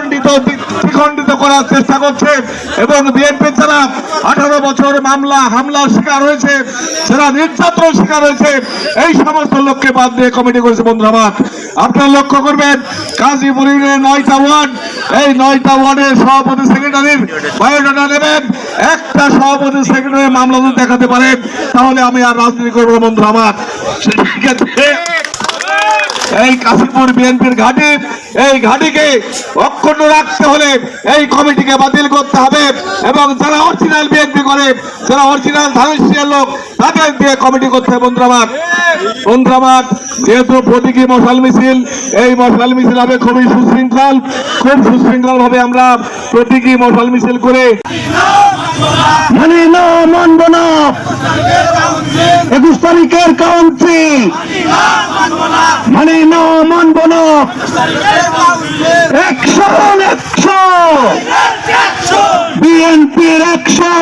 দ্বিখণ্ডিত দ্বিখণ্ডিত করার চেষ্টা করছে এবং বিএনপি যারা আঠারো বছর মামলা, হামলার শিকার হয়েছে, যারা নির্যাতন শিকার হয়েছে, এই সমস্ত লোককে বাদ দিয়ে কমিটি করেছে বন্ধুরা আপনারা লক্ষ্য করবেন গাজীপুরের নয়টা ওয়ার্ড, এই নয়টা ওয়ার্ডের সভাপতি সেক্রেটারির বায়োডাটা নেবেন। একটা সভাপতি সেক্রেটারি মামলা যদি দেখাতে পারেন, তাহলে আমি আর রাজনীতি করব বন্ধুরা আমার। এই কাশীপুর বিএনপির ঘাটি, এই ঘাটিকে অক্ষুণ্ণ রাখতে হলে এই কমিটিকে বাতিল করতে হবে এবং যারা অরিজিনাল বিএনপি করে, যারা অরিজিনাল ধানের লোক, তাদের দিয়ে কমিটি করতে হবে বন্ধুরামাত বন্ধুরামাত যেহেতু প্রতীকী মশাল মিছিল এই মশাল মিছিল হবে খুবই সুশৃঙ্খল খুব সুশৃঙ্খল ভাবে আমরা প্রতীকী মশাল মিছিল করে মানে না মানব না। একুশ তারিখের কাউন্সিল। মানে না মানব না। একশো একশো। বিএনপির একশো।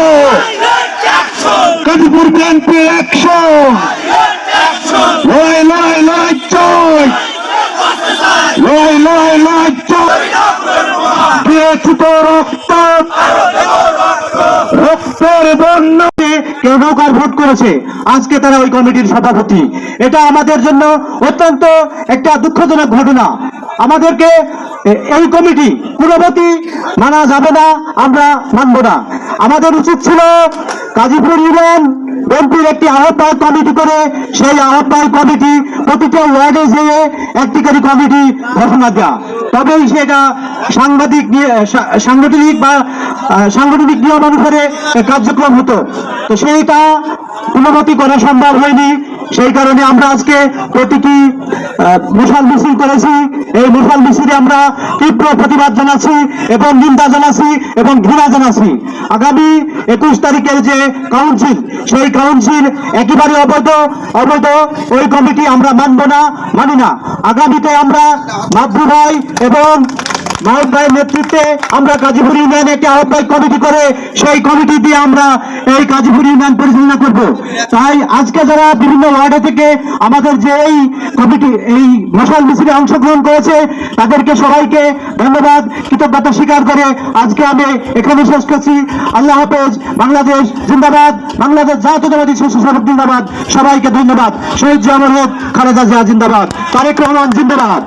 কাজীপুর বিএনপির একশো। ভোট করেছে। আজকে তারা ওই কমিটির সভাপতি। এটা আমাদের জন্য অত্যন্ত একটা দুঃখজনক ঘটনা। আমাদেরকে এই কমিটি পুরোবতী মানা যাবে না, আমরা মানব না। আমাদের উচিত ছিল গাজীপুর ইউনিয়ন এমপির একটি আহ্বায়ক কমিটি করে সেই আহ্বায়ক কমিটি প্রতিটা ওয়ার্ডে যেয়ে একটি করে কমিটি ঘোষণা দেওয়া তবেই সেটা সাংবাদিক সাংগঠনিক বা সাংগঠনিক নিয়ম অনুসারে কার্যক্রম হতো। তো সেইটা অনুমতি করা সম্ভব হয়নি। সেই কারণে আমরা আজকে প্রতিটি মশাল মিছিল করেছি। এই মুসল মিছিলে আমরা তীব্র প্রতিবাদ জানাচ্ছি এবং নিন্দা জানাচ্ছি এবং ঘৃণা জানাচ্ছি। আগামী একুশ তারিখের যে কাউন্সিল, সেই কাউন্সিল একেবারে অবৈধ অবৈধ, ওই কমিটি আমরা মানব না, মানি না। আগামীতে আমরা মাতৃভাই ভাই এবং মাহবুব ভাইয়ের নেতৃত্বে আমরা ইউনিয়নে একটি আহ্বায়ক কমিটি করে সেই কমিটি দিয়ে আমরা এই ইউনিয়ন পরিচালনা করব। তাই আজকে যারা বিভিন্ন ওয়ার্ডে থেকে আমাদের যে এই কমিটি, এই মশাল মিছিলে অংশগ্রহণ করেছে, তাদেরকে সবাইকে ধন্যবাদ, কৃতজ্ঞতা স্বীকার করে আজকে আমি এখানে শেষ করছি। আল্লাহ হাফেজ, বাংলাদেশ জিন্দাবাদ, বাংলাদেশ জাতীয়তাবাদী শিশু সড়ক জিন্দাবাদ, সবাইকে ধন্যবাদ। শহীদ জামাল হোক, খালেদা জিয়া জিন্দাবাদ, তারেক রহমান জিন্দাবাদ।